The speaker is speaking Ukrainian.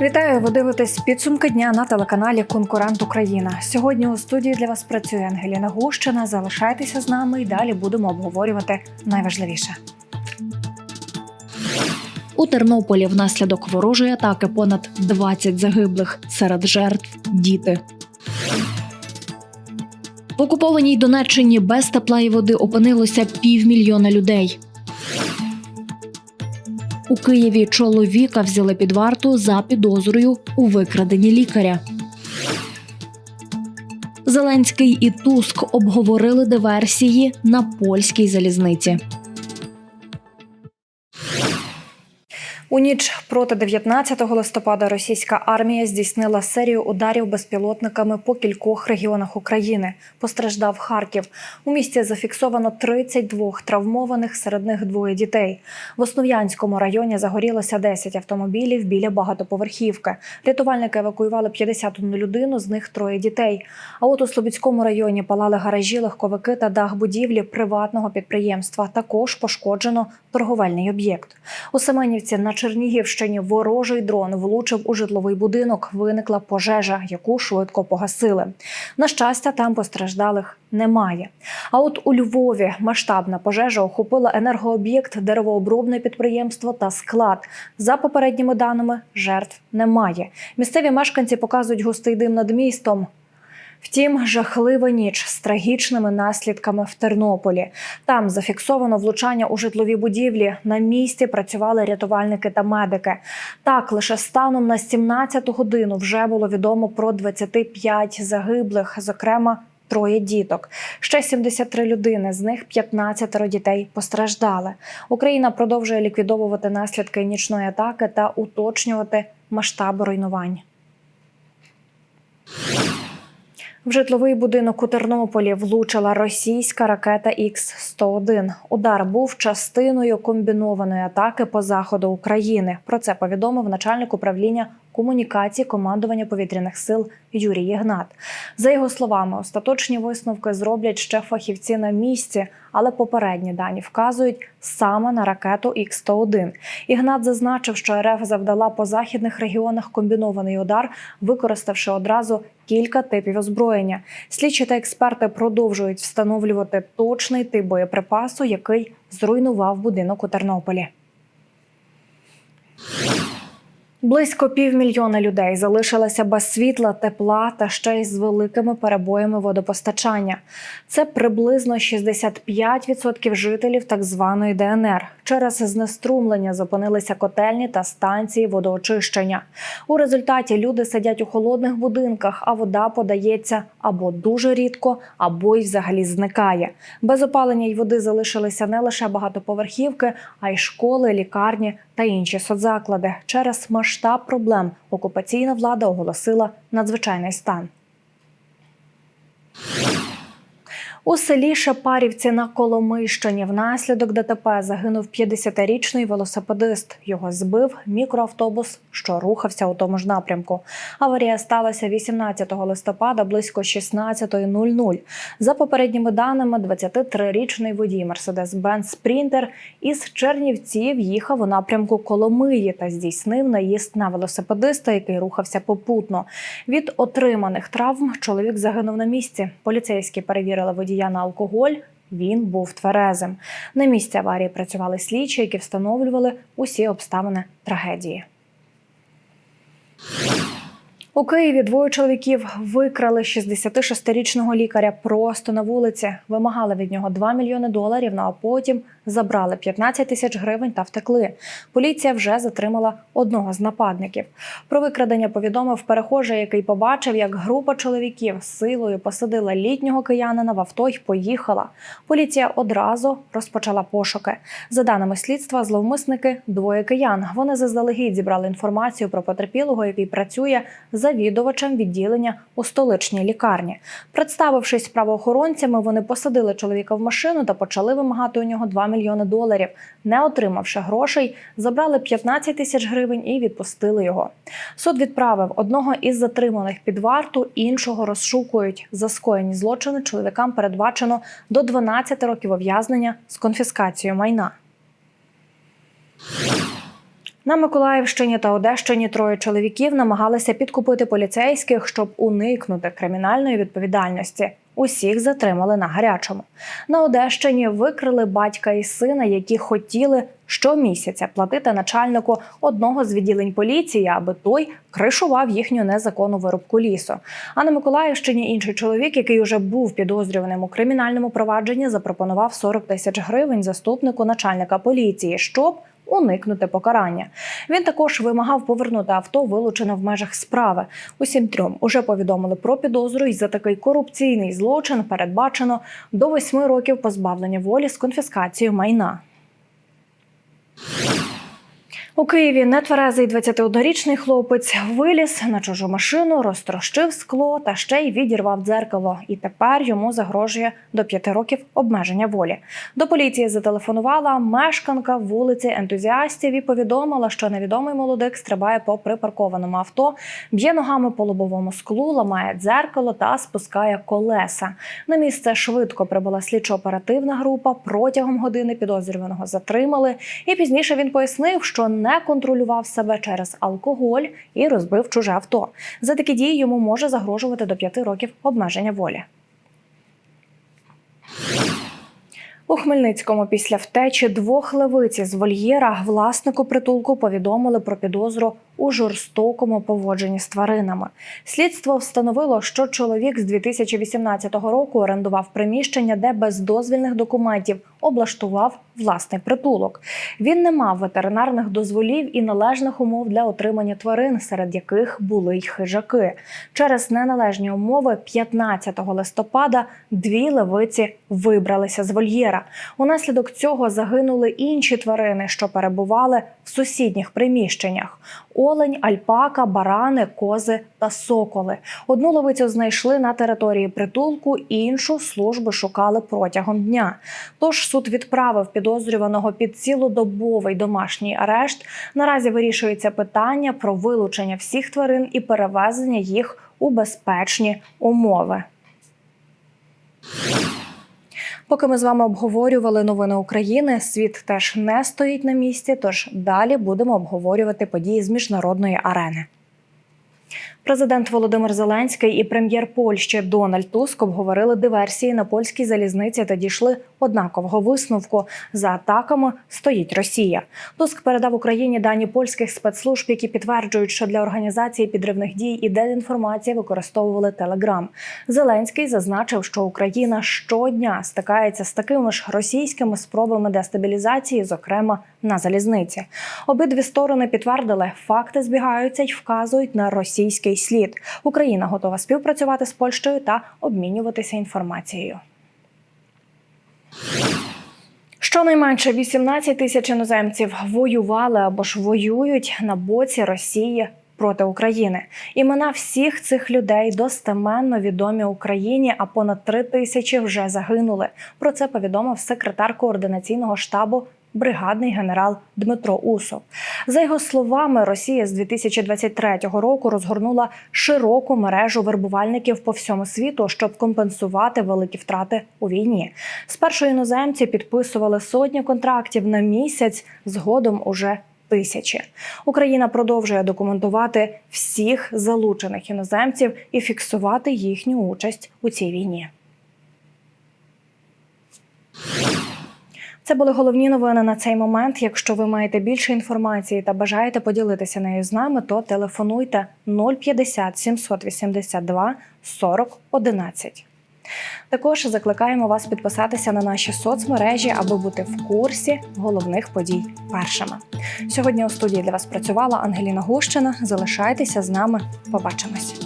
Вітаю! Ви дивитесь підсумки дня на телеканалі Конкурент Україна. Сьогодні у студії для вас працює Ангеліна Гущина. Залишайтеся з нами і далі будемо обговорювати найважливіше. У Тернополі внаслідок ворожої атаки понад 20 загиблих серед жертв діти. В окупованій Донеччині без тепла і води опинилося півмільйона людей. У Києві чоловіка взяли під варту за підозрою у викраденні лікаря. Зеленський і Туск обговорили диверсії на польській залізниці. У ніч проти 19 листопада російська армія здійснила серію ударів безпілотниками по кількох регіонах України. Постраждав Харків. У місті зафіксовано 32 травмованих, серед них двоє дітей. В Основ'янському районі загорілося 10 автомобілів біля багатоповерхівки. Рятувальники евакуювали 51 людину, з них троє дітей. А от у Слобідському районі палали гаражі, легковики та дах будівлі приватного підприємства. Також пошкоджено торговельний об'єкт. У Семенівці на Чернігівщині ворожий дрон влучив у житловий будинок. Виникла пожежа, яку швидко погасили. На щастя, там постраждалих немає. А от у Львові масштабна пожежа охопила енергооб'єкт, деревообробне підприємство та склад. За попередніми даними, жертв немає. Місцеві мешканці показують густий дим над містом. Втім, жахлива ніч з трагічними наслідками в Тернополі. Там зафіксовано влучання у житлові будівлі. На місці працювали рятувальники та медики. Так, лише станом на 17 годину вже було відомо про 25 загиблих, зокрема. Троє діток, ще 73 людини, з них 15 дітей постраждали. Україна продовжує ліквідовувати наслідки нічної атаки та уточнювати масштаби руйнувань. В житловий будинок у Тернополі влучила російська ракета Х-101. Удар був частиною комбінованої атаки по заходу України. Про це повідомив начальник управління комунікації командування повітряних сил Юрій Єгнат. За його словами, остаточні висновки зроблять ще фахівці на місці, але попередні дані вказують саме на ракету Х-101. Ігнат зазначив, що РФ завдала по західних регіонах комбінований удар, використавши одразу кілька типів озброєння. Слідчі та експерти продовжують встановлювати точний тип боєприпасу, який зруйнував будинок у Тернополі. Близько півмільйона людей залишилися без світла, тепла та ще й з великими перебоями водопостачання. Це приблизно 65% жителів так званої ДНР. Через знеструмлення зупинилися котельні та станції водоочищення. У результаті люди сидять у холодних будинках, а вода подається або дуже рідко, або й взагалі зникає. Без опалення й води залишилися не лише багатоповерхівки, а й школи, лікарні та інші соцзаклади. Через масштаб проблем окупаційна влада оголосила надзвичайний стан. У селі Шепарівці на Коломийщині внаслідок ДТП загинув 50-річний велосипедист. Його збив мікроавтобус, що рухався у тому ж напрямку. Аварія сталася 18 листопада близько 16.00. За попередніми даними, 23-річний водій Мерседес-Бенц Спрінтер із Чернівців їхав у напрямку Коломиї та здійснив наїзд на велосипедиста, який рухався попутно. Від отриманих травм чоловік загинув на місці. Поліцейські перевірили водія на алкоголь. Він був тверезим. На місці аварії працювали слідчі, які встановлювали усі обставини трагедії. У Києві двоє чоловіків викрали 66-річного лікаря просто на вулиці, вимагали від нього 2 мільйони доларів, ну а потім забрали 15 тисяч гривень та втекли. Поліція вже затримала одного з нападників. Про викрадення повідомив перехожий, який побачив, як група чоловіків силою посадила літнього киянина в авто й поїхала. Поліція одразу розпочала пошуки. За даними слідства, зловмисники двоє киян. Вони заздалегідь зібрали інформацію про потерпілого, який працює завідувачем відділення у столичній лікарні. Представившись правоохоронцями, вони посадили чоловіка в машину та почали вимагати у нього 2 мільйони доларів. Не отримавши грошей, забрали 15 тисяч гривень і відпустили його. Суд відправив одного із затриманих під варту, іншого розшукують. За скоєні злочини чоловікам передбачено до 12 років ув'язнення з конфіскацією майна. На Миколаївщині та Одещині троє чоловіків намагалися підкупити поліцейських, щоб уникнути кримінальної відповідальності. Усіх затримали на гарячому. На Одещині викрили батька і сина, які хотіли щомісяця платити начальнику одного з відділень поліції, аби той кришував їхню незаконну вирубку лісу. А на Миколаївщині інший чоловік, який уже був підозрюваним у кримінальному провадженні, запропонував 40 тисяч гривень заступнику начальника поліції, щоб уникнути покарання. Він також вимагав повернути авто, вилучене в межах справи. Усім трьом уже повідомили про підозру, і за такий корупційний злочин передбачено до восьми років позбавлення волі з конфіскацією майна. У Києві нетверезий 21-річний хлопець виліз на чужу машину, розтрощив скло та ще й відірвав дзеркало. І тепер йому загрожує до п'яти років обмеження волі. До поліції зателефонувала мешканка вулиці ентузіастів і повідомила, що невідомий молодик стрибає по припаркованому авто, б'є ногами по лобовому склу, ламає дзеркало та спускає колеса. На місце швидко прибула слідчо-оперативна група. Протягом години підозрюваного затримали. І пізніше він пояснив, що не контролював себе через алкоголь і розбив чуже авто. За такі дії йому може загрожувати до п'яти років обмеження волі. У Хмельницькому після втечі двох левиць з вольєра власнику притулку повідомили про підозру у жорстокому поводженні з тваринами. Слідство встановило, що чоловік з 2018 року орендував приміщення, де без дозвільних документів облаштував власний притулок. Він не мав ветеринарних дозволів і належних умов для отримання тварин, серед яких були й хижаки. Через неналежні умови 15 листопада дві левиці вибралися з вольєра. Унаслідок цього загинули інші тварини, що перебували в сусідніх приміщеннях: олень, альпака, барани, кози та соколи. Одну левицю знайшли на території притулку, іншу служби шукали протягом дня. Тож суд відправив підозрюваного під цілодобовий домашній арешт. Наразі вирішується питання про вилучення всіх тварин і перевезення їх у безпечні умови. Поки ми з вами обговорювали новини України, світ теж не стоїть на місці. Тож далі будемо обговорювати події з міжнародної арени. Президент Володимир Зеленський і прем'єр Польщі Дональд Туск обговорили диверсії на польській залізниці та дійшли однакового висновку. За атаками стоїть Росія. Туск передав Україні дані польських спецслужб, які підтверджують, що для організації підривних дій і дезінформації використовували Телеграм. Зеленський зазначив, що Україна щодня стикається з такими ж російськими спробами дестабілізації, зокрема на залізниці. Обидві сторони підтвердили, факти збігаються й вказують на російський слід. Україна готова співпрацювати з Польщею та обмінюватися інформацією. Щонайменше 18 тисяч іноземців воювали або ж воюють на боці Росії проти України. Імена всіх цих людей достеменно відомі Україні, а понад три тисячі вже загинули. Про це повідомив секретар координаційного штабу. Бригадний генерал Дмитро Усов за його словами, Росія з 2023 року розгорнула широку мережу вербувальників по всьому світу, щоб компенсувати великі втрати у війні. Спершу іноземці підписували сотні контрактів на місяць, згодом уже тисячі. Україна продовжує документувати всіх залучених іноземців і фіксувати їхню участь у цій війні. Це були головні новини на цей момент. Якщо ви маєте більше інформації та бажаєте поділитися нею з нами, то телефонуйте 050 782 40 11. Також закликаємо вас підписатися на наші соцмережі, аби бути в курсі головних подій першими. Сьогодні у студії для вас працювала Ангеліна Гущина. Залишайтеся з нами. Побачимось.